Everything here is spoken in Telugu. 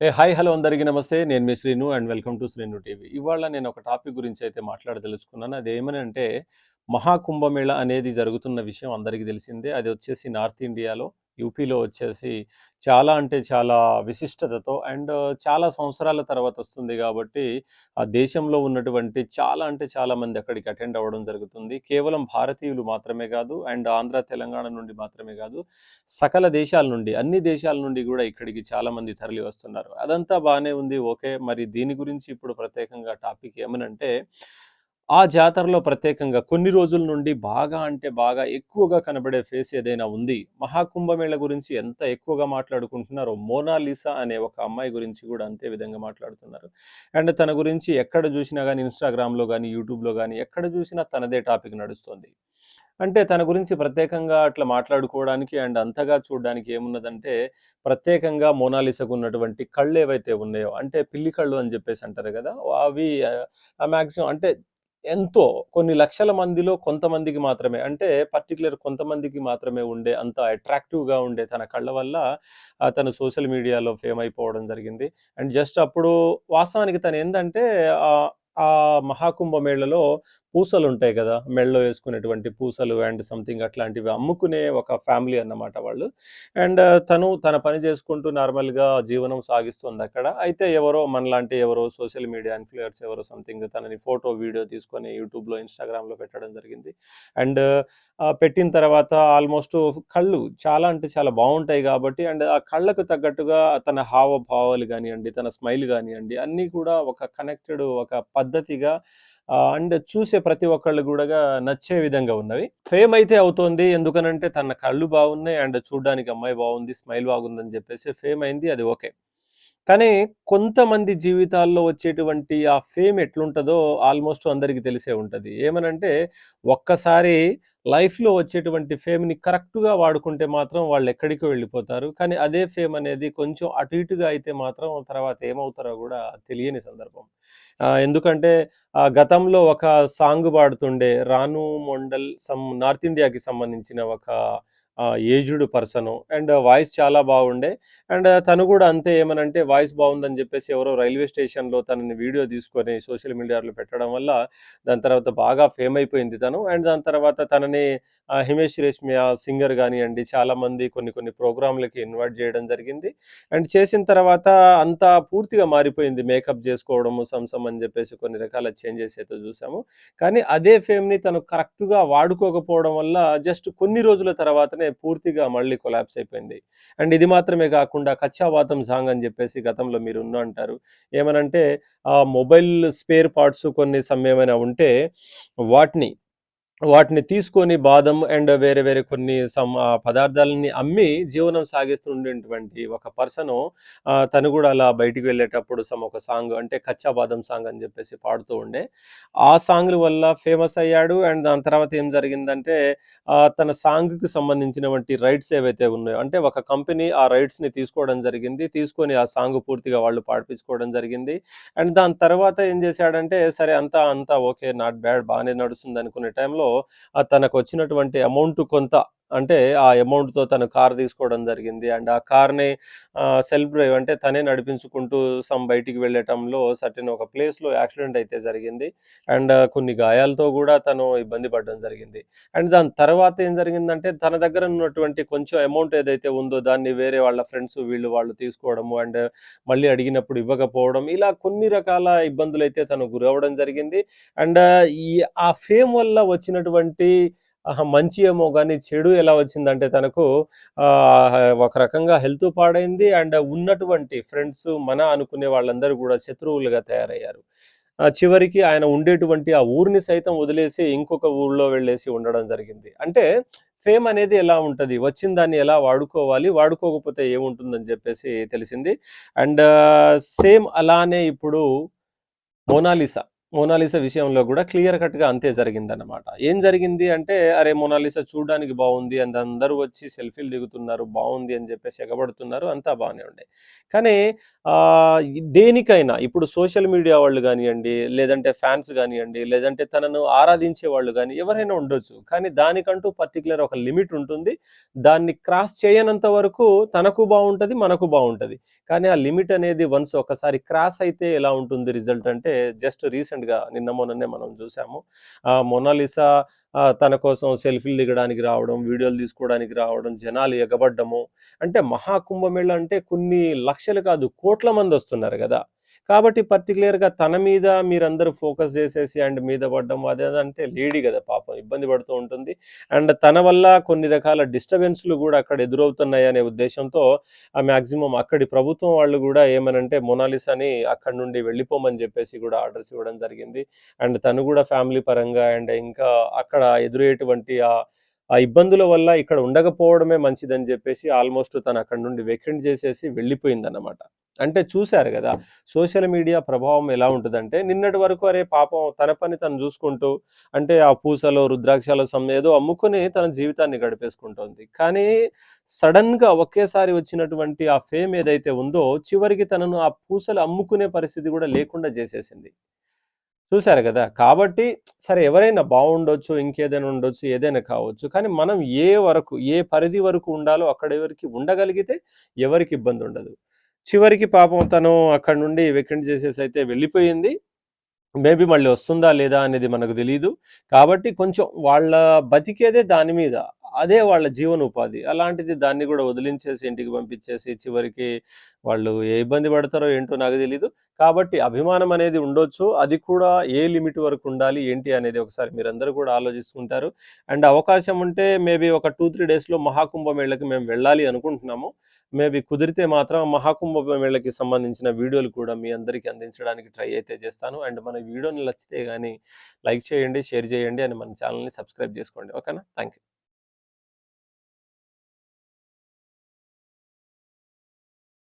ఏ హాయ్ హలో అందరికీ నమస్తే. నేను మీ Srinu and welcome to Srinu TV. ఇవాళ నేను ఒక టాపిక్ గురించి అయితే మాట్లాడదలుచుకున్నాను. అది ఏమనంటే మహాకుంభమేళ అనేది జరుగుతున్న విషయం అందరికీ తెలిసిందే. అది వచ్చేసి నార్త్ ఇండియాలో యూపీలో వచ్చేసి చాలా అంటే చాలా విశిష్టతతో అండ్ చాలా సంవత్సరాల తర్వాత వస్తుంది కాబట్టి ఆ దేశంలో ఉన్నటువంటి చాలా అంటే చాలా మంది అక్కడికి అటెండ్ అవ్వడం జరుగుతుంది. కేవలం భారతీయులు మాత్రమే కాదు అండ్ ఆంధ్ర తెలంగాణ నుండి మాత్రమే కాదు సకల దేశాల నుండి అన్ని దేశాల నుండి కూడా ఇక్కడికి చాలా మంది తరలి వస్తున్నారు. అదంతా బాగానే ఉంది. ఓకే మరి దీని గురించి ఇప్పుడు ప్రత్యేకంగా టాపిక్ ఏమనంటే ఆ జాతరలో ప్రత్యేకంగా కొన్ని రోజుల నుండి బాగా అంటే బాగా ఎక్కువగా కనబడే ఫేస్ ఏదైనా ఉంది? మహాకుంభమేళ గురించి ఎంత ఎక్కువగా మాట్లాడుకుంటున్నారో? మోనాలిసా అనే ఒక అమ్మాయి గురించి కూడా అంతే విధంగా మాట్లాడుతున్నారు. అండ్ తన గురించి ఎక్కడ చూసినా కానీ ఇన్స్టాగ్రామ్లో కానీ యూట్యూబ్లో కానీ ఎక్కడ చూసినా తనదే టాపిక్ నడుస్తుంది. అంటే తన గురించి ప్రత్యేకంగా అట్లా మాట్లాడుకోవడానికి అండ్ అంతగా చూడడానికి ఏమున్నదంటే ప్రత్యేకంగా మోనాలిసకు ఉన్నటువంటి కళ్ళు ఏవైతే ఉన్నాయో అంటే పిల్లి కళ్ళు అని చెప్పేసి అంటారు కదా అవి మ్యాక్సిమం అంటే ఎంతో కొన్ని లక్షల మందిలో కొంతమందికి మాత్రమే అంటే పర్టికులర్ కొంతమందికి మాత్రమే ఉండే అంత అట్రాక్టివ్గా ఉండే తన కళ్ళ వల్ల తను సోషల్ మీడియాలో ఫేమ్ అయిపోవడం జరిగింది. అండ్ జస్ట్ అప్పుడు వాస్తవానికి తను ఏంటంటే ఆ ఆ మహాకుంభమేళలో పూసలు ఉంటాయి కదా మెళ్ళలో వేసుకునేటువంటి పూసలు అండ్ సంథింగ్ అట్లాంటివి అమ్ముకునే ఒక ఫ్యామిలీ అన్నమాట వాళ్ళు. అండ్ uh, తను తన పని చేసుకుంటూ నార్మల్గా జీవనం సాగిస్తుంది అక్కడ. అయితే ఎవరో మనలాంటి ఎవరో సోషల్ మీడియా ఇన్ఫ్లుయర్స్ ఎవరో సంథింగ్ తనని ఫోటో వీడియో తీసుకొని యూట్యూబ్లో ఇన్స్టాగ్రామ్లో పెట్టడం జరిగింది. అండ్ uh, పెట్టిన తర్వాత ఆల్మోస్ట్ కళ్ళు చాలా అంటే చాలా బాగుంటాయి కాబట్టి అండ్ ఆ కళ్ళకు తగ్గట్టుగా తన హావభావాలు కానివ్వండి తన స్మైల్ కానివ్వండి అన్నీ కూడా ఒక కనెక్టెడ్ ఒక పద్ధతిగా అండ్ చూసే ప్రతి ఒక్కళ్ళు కూడా నచ్చే విధంగా ఉన్నవి. ఫేమ్ అయితే అవుతోంది. ఎందుకనంటే తన కళ్ళు బాగున్నాయి. అండ్ చూడడానికి అమ్మాయి బాగుంది. స్మైల్ బాగుందని చెప్పేసి ఫేమ్ అయింది. అది ఓకే. కానీ కొంతమంది జీవితాల్లో వచ్చేటువంటి ఆ ఫేమ్ ఎట్లుంటుందో ఆల్మోస్ట్ అందరికీ తెలిసే ఉంటుంది. ఏమనంటే ఒక్కసారి లైఫ్లో వచ్చేటువంటి ఫేమ్ని కరెక్ట్గా వాడుకుంటే మాత్రం వాళ్ళు ఎక్కడికో వెళ్ళిపోతారు. కానీ అదే ఫేమ్ అనేది కొంచెం అటు ఇటుగా అయితే మాత్రం తర్వాత ఏమవుతారో కూడా తెలియని సందర్భం. ఎందుకంటే గతంలో ఒక సాంగ్ పాడుతుండే రాను మొండల్ సమ్ నార్త్ ఇండియాకి సంబంధించిన ఒక ఏజ్డ్ పర్సన్. అండ్ వాయిస్ చాలా బాగుండే. అండ్ తను కూడా అంతే ఏమనంటే వాయిస్ బాగుందని చెప్పేసి ఎవరో రైల్వే స్టేషన్లో తనని వీడియో తీసుకొని సోషల్ మీడియాలో పెట్టడం వల్ల దాని తర్వాత బాగా ఫేమ్ అయిపోయింది తను. అండ్ దాని తర్వాత తనని హిమేష్ రేష్మియా సింగర్ కానివ్వండి చాలామంది కొన్ని కొన్ని ప్రోగ్రాంలకి ఇన్వైట్ చేయడం జరిగింది. అండ్ చేసిన తర్వాత అంతా పూర్తిగా మారిపోయింది. మేకప్ చేసుకోవడము సంసం అని చెప్పేసి కొన్ని రకాల చేంజెస్ అయితే చూసాము. కానీ అదే ఫేమ్ని తను కరెక్ట్గా వాడుకోకపోవడం వల్ల జస్ట్ కొన్ని రోజుల తర్వాతనే పూర్తిగా మళ్ళీ కొలాప్స్ అయిపోయింది. అండ్ ఇది మాత్రమే కాకుండా కచ్చావాతం సాంగ్ అని చెప్పేసి గతంలో మీరు ఉన్న అంటారు. ఏమనంటే ఆ మొబైల్ స్పేర్ పార్ట్స్ కొన్ని సమ్ ఉంటే వాటిని వాటిని తీసుకొని బాదం అండ్ వేరే వేరే కొన్ని సమ్ పదార్థాలని అమ్మి జీవనం సాగిస్తుండేటువంటి ఒక పర్సను తను కూడా అలా బయటికి వెళ్ళేటప్పుడు సమ్ ఒక సాంగ్ అంటే కచ్చా బాదం సాంగ్ అని చెప్పేసి పాడుతూ ఉండే. ఆ సాంగ్ వల్ల ఫేమస్ అయ్యాడు అండ్ దాని తర్వాత ఏం జరిగిందంటే తన సాంగ్కి సంబంధించినటువంటి రైట్స్ ఏవైతే ఉన్నాయో అంటే ఒక కంపెనీ ఆ రైట్స్ని తీసుకోవడం జరిగింది. తీసుకొని ఆ సాంగ్ పూర్తిగా వాళ్ళు పాడిపించుకోవడం జరిగింది. అండ్ దాని తర్వాత ఏం చేశాడంటే సరే అంతా అంతా ఓకే నాట్ బ్యాడ్ బాగానే నడుస్తుంది అనుకునే టైంలో తనకు వచ్చినటువంటి అమౌంట్ కొంత అంటే ఆ అమౌంట్తో తను కార్ తీసుకోవడం జరిగింది. అండ్ ఆ కార్ని సెల్ఫ్ డ్రైవ్ అంటే తనే నడిపించుకుంటూ సమ్ బయటికి వెళ్ళటంలో సర్టెన్ ఒక ప్లేస్లో యాక్సిడెంట్ అయితే జరిగింది. అండ్ కొన్ని గాయాలతో కూడా తను ఇబ్బంది పడడం జరిగింది. అండ్ దాని తర్వాత ఏం జరిగిందంటే తన దగ్గర ఉన్నటువంటి కొంచెం అమౌంట్ ఏదైతే ఉందో దాన్ని వేరే వాళ్ళ ఫ్రెండ్స్ వీళ్ళు వాళ్ళు తీసుకోవడము అండ్ మళ్ళీ అడిగినప్పుడు ఇవ్వకపోవడం ఇలా కొన్ని రకాల ఇబ్బందులు అయితే తను గురవడం జరిగింది. అండ్ ఈ ఆ ఫేమ్ వల్ల వచ్చినటువంటి ఆహా, మంచి ఏమో కానీ చెడు ఎలా వచ్చిందంటే తనకు ఆ, ఒక రకంగా హెల్త్ పాడైంది అండ్ ఉన్నటువంటి ఫ్రెండ్స్ మన అనుకునే వాళ్ళందరూ కూడా శత్రువులుగా తయారయ్యారు. చివరికి ఆయన ఉండేటువంటి ఆ ఊరిని సైతం వదిలేసి ఇంకొక ఊళ్ళో వెళ్ళేసి ఉండడం జరిగింది. అంటే ఫేమ్ అనేది ఎలా ఉంటుంది? వచ్చిన దాన్ని ఎలా వాడుకోవాలి? వాడుకోకపోతే ఏముంటుందని చెప్పేసి తెలిసింది. అండ్ సేమ్ అలానే ఇప్పుడు మోనాలిసా. మోనాలిసా విషయంలో కూడా క్లియర్ కట్‌గా అంతే జరిగిందన్నమాట. ఏం జరిగింది అంటే, అరే! మోనాలిసా చూడడానికి బాగుంది అండ్ అందరూ వచ్చి సెల్ఫీలు దిగుతున్నారు, బాగుంది అని చెప్పేసి ఎగబడుతున్నారు. అంతా బాగానే ఉండే. కానీ దేనికైనా ఇప్పుడు సోషల్ మీడియా వాళ్ళు కానివ్వండి లేదంటే ఫ్యాన్స్ కానివ్వండి లేదంటే తనను ఆరాధించే వాళ్ళు కానీ ఎవరైనా ఉండొచ్చు. కానీ దానికంటూ పర్టిక్యులర్ ఒక లిమిట్ ఉంటుంది. దాన్ని క్రాస్ చేయనంత వరకు తనకు బాగుంటుంది మనకు బాగుంటుంది కానీ ఆ లిమిట్ అనేది వన్స్ ఒకసారి క్రాస్ అయితే ఎలా ఉంటుంది రిజల్ట్ అంటే జస్ట్ రీసెంట్‌గా నిన్న మొన్ననే మనం చూసాము. మొనాలిసా తన కోసం సెల్ఫీలు దిగడానికి రావడం, వీడియోలు తీసుకోవడానికి రావడం, జనాలు ఎగబడ్డము. అంటే మహాకుంభమేళ అంటే కొన్ని లక్షలు కాదు, కోట్ల మంది వస్తున్నారు కదా కాబట్టి పర్టిక్యులర్‌గా తన మీద మీరందరూ ఫోకస్ చేసేసి అండ్ మీద పడడం అదేదంటే లేడీ కదా పాపం ఇబ్బంది పడుతూ ఉంటుంది. అండ్ తన వల్ల కొన్ని రకాల డిస్టర్బెన్స్‌లు కూడా అక్కడ ఎదురవుతున్నాయనే ఉద్దేశంతో ఆ మ్యాక్సిమం అక్కడి ప్రభుత్వం వాళ్ళు కూడా ఏమనంటే మోనాలిసాని అక్కడి నుండి వెళ్ళిపోమని చెప్పేసి కూడా ఆర్డర్స్ ఇవ్వడం జరిగింది. అండ్ తను కూడా ఫ్యామిలీ పరంగా అండ్ ఇంకా అక్కడ ఎదురయ్యేటువంటి ఆ ఆ ఇబ్బందుల వల్ల ఇక్కడ ఉండకపోవడమే మంచిదని చెప్పేసి ఆల్‌మోస్ట్ తను అక్కడ నుండి వెకెంట్ చేసేసి వెళ్ళిపోయిందన్నమాట. అంటే చూశారు కదా సోషల్ మీడియా ప్రభావం ఎలా ఉంటుందంటే నిన్నటి వరకు అరే పాపం తన పని తను చూసుకుంటూ అంటే ఆ పూసలో, రుద్రాక్షలో సమ్మె ఏదో అమ్ముకుని తన జీవితాన్ని గడిపేసుకుంటోంది. కానీ సడన్గా ఒకేసారి వచ్చినటువంటి ఆ ఫేమ్ ఏదైతే ఉందో చివరికి తనను ఆ పూసలు అమ్ముకునే పరిస్థితి కూడా లేకుండా చేసేసింది చూశారు కదా కాబట్టి సరే ఎవరైనా బాగుండొచ్చు ఇంకేదైనా ఉండొచ్చు, ఏదైనా కావచ్చు. కానీ మనం ఏ వరకు, ఏ పరిధి వరకు ఉండాలో అక్కడ ఎవరికి ఉండగలిగితే ఎవరికి ఇబ్బంది ఉండదు చివరికి పాపం తను అక్కడి నుండి వెకెంట్ అయితే వెళ్ళిపోయింది. మేబీ మళ్ళీ వస్తుందా లేదా అనేది మనకు తెలియదు కాబట్టి కొంచెం వాళ్ళ బతికేదే దాని మీద. అదే వాళ్ళ జీవనోపాధి. అలాంటిది దాన్ని కూడా వదిలించేసి ఇంటికి పంపించేసి చివరికి వాళ్ళు ఏ ఇబ్బంది పడతారో ఏంటో నాకు తెలీదు. కాబట్టి అభిమానం అనేది ఉండొచ్చు. అది కూడా ఏ లిమిట్ వరకు ఉండాలి, ఏంటి అనేది ఒకసారి మీరందరూ కూడా ఆలోచిస్తుంటారు. అండ్ అవకాశం ఉంటే మేబీ ఒక 2, 3 డేస్‌లో మహాకుంభమేళకి మేము వెళ్ళాలి అనుకుంటున్నాము. మేబీ కుదిరితే మాత్రం మహాకుంభమేళకి సంబంధించిన వీడియోలు కూడా మీ అందరికీ అందించడానికి ట్రై అయితే చేస్తాను. అండ్ మన వీడియోని నచ్చితే కానీ లైక్ చేయండి, షేర్ చేయండి అండ్ మన ఛానల్ని సబ్స్క్రైబ్ చేసుకోండి. ఓకేనా? Thank you.